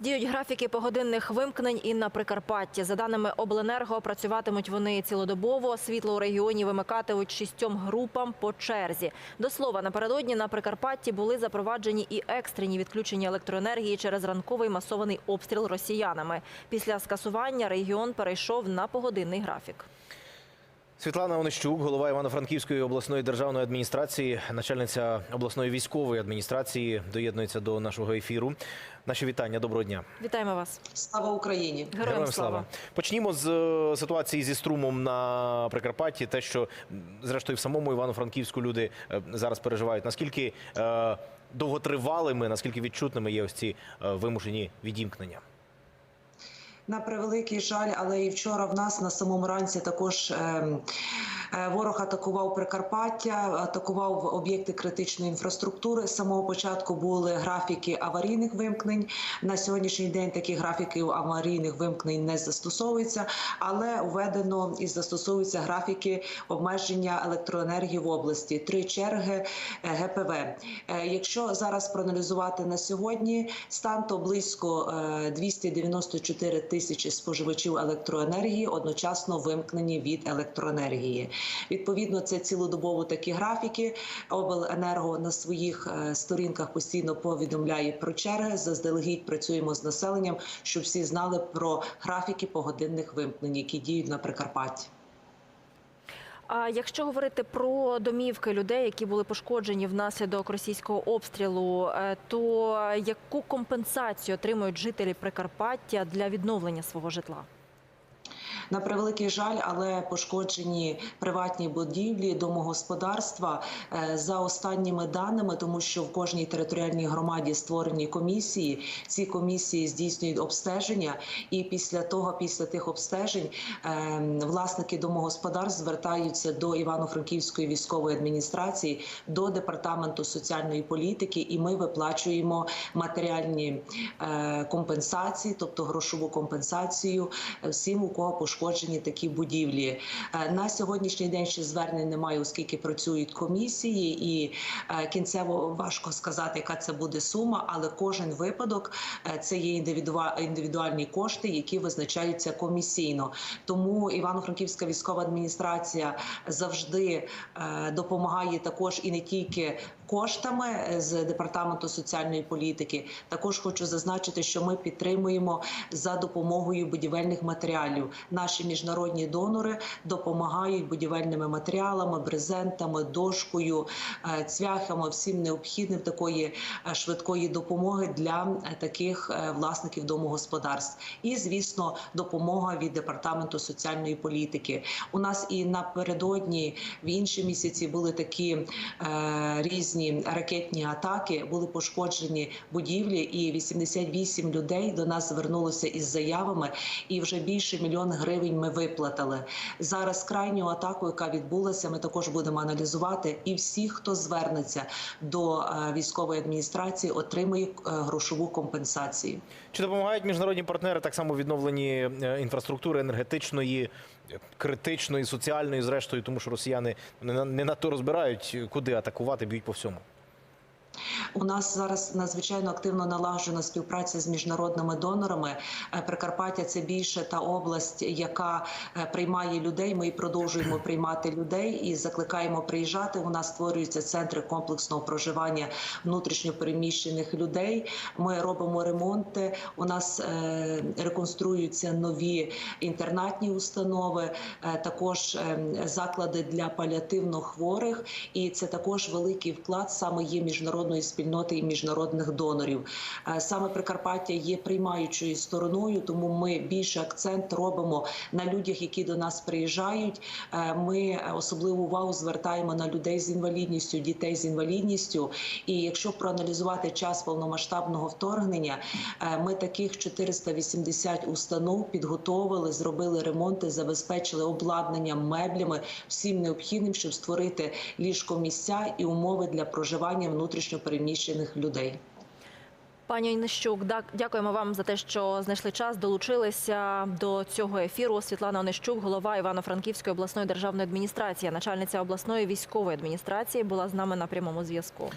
Діють графіки погодинних вимкнень і на Прикарпатті. За даними обленерго, працюватимуть вони цілодобово. Світло у регіоні вимикатимуть шістьом групам по черзі. До слова, напередодні на Прикарпатті були запроваджені і екстрені відключення електроенергії через ранковий масований обстріл росіянами. Після скасування регіон перейшов на погодинний графік. Світлана Онищук, голова Івано-Франківської обласної державної адміністрації, начальниця обласної військової адміністрації, доєднується до нашого ефіру. Наші вітання. Доброго дня. Вітаємо вас. Слава Україні! Героям, слава. Почнімо з е, ситуації зі струмом на Прикарпатті. Те, що зрештою в самому Івано-Франківську люди е, зараз переживають. Наскільки е, довготривалими, наскільки відчутними є ось ці вимушені відімкнення? На превеликий жаль, але і вчора в нас на самому ранці також ем, ворог атакував Прикарпаття, атакував об'єкти критичної інфраструктури. З самого початку були графіки аварійних вимкнень. На сьогоднішній день такі графіки аварійних вимкнень не застосовуються, але введено і застосовуються графіки обмеження електроенергії в області. Три черги е, ГПВ. Е, Якщо зараз проаналізувати на сьогодні, стан то близько е, 294 тисячі споживачів електроенергії одночасно вимкнені від електроенергії. Відповідно, це цілодобово такі графіки. Обленерго на своїх е, сторінках постійно повідомляє про черги. Заздалегідь працюємо з населенням, щоб всі знали про графіки погодинних вимкнень, які діють на Прикарпатті. А якщо говорити про домівки людей, які були пошкоджені внаслідок російського обстрілу, е, то яку компенсацію отримують жителі Прикарпаття для відновлення свого житла? На превеликий жаль, але пошкоджені приватні будівлі, домогосподарства е, за останніми даними, тому що в кожній територіальній громаді створені комісії. Ці комісії здійснюють обстеження, і після того, після тих обстежень, е, власники домогосподарств звертаються до Івано-Франківської військової адміністрації, до департаменту соціальної політики, і ми виплачуємо матеріальні е, компенсації, тобто грошову компенсацію всім, у кого пошкоджені такі будівлі. Е, На сьогоднішній день ще звернень немає, оскільки працюють комісії, і е, кінцево важко сказати, яка це буде сума, але кожен випадок е, це є індивідуа- індивідуальні кошти, які визначаються комісійно. Тому Івано-Франківська військова адміністрація завжди допомагає також і не тільки коштами е, з департаменту соціальної політики. Також хочу зазначити, що ми підтримуємо за допомогою будівельних матеріалів. Наші міжнародні донори допомагають будівельними матеріалами, брезентами, дошкою, е, цвяхами, всім необхідним такої е, швидкої допомоги для таких власників домогосподарств. І, звісно, допомога від департаменту соціальної політики. У нас і напередодні в інші місяці були такі е, різні ракетні атаки, були пошкоджені будівлі, і 88 людей до нас звернулося із заявами, і вже більше мільйон гривень ми виплатили. Зараз крайню атаку, яка відбулася, ми також будемо аналізувати. І всі, хто звернеться до е, військової адміністрації, отримує е, грошову компенсацію. Чи допомагають міжнародні партнери так само в відновленні е, інфраструктури енергетичної, критичної, соціальної, зрештою, тому що росіяни не, на- надто розбирають, куди атакувати, б'ють по всьому. У нас зараз надзвичайно активно налагоджена співпраця з міжнародними донорами. Е, Прикарпаття це більше та область, яка е, приймає людей. Ми продовжуємо приймати людей і закликаємо приїжджати. У нас створюються центри комплексного проживання внутрішньопереміщених людей. Ми робимо ремонти. У нас е, реконструюються нові інтернатні установи, також заклади для паліативно хворих. І це також великий вклад саме є міжнародної спільноти і міжнародних донорів. Е, Саме Прикарпаття є приймаючою стороною, тому ми більше акцент робимо на людях, які до нас приїжджають. Е, Ми особливу увагу звертаємо на людей з інвалідністю, дітей з інвалідністю. І якщо проаналізувати час повномасштабного вторгнення, е, ми таких 480 установ підготовили, зробили ремонти, забезпечили обладнанням, меблями, всім необхідним, щоб створити ліжкомісця і умови для проживання внутрішньопереміщених людей. Пані Онищук, дякуємо вам за те, що знайшли час, долучилися до цього ефіру. Світлана Онищук, голова Івано-Франківської обласної державної адміністрації, начальниця обласної військової адміністрації, була з нами на прямому зв'язку.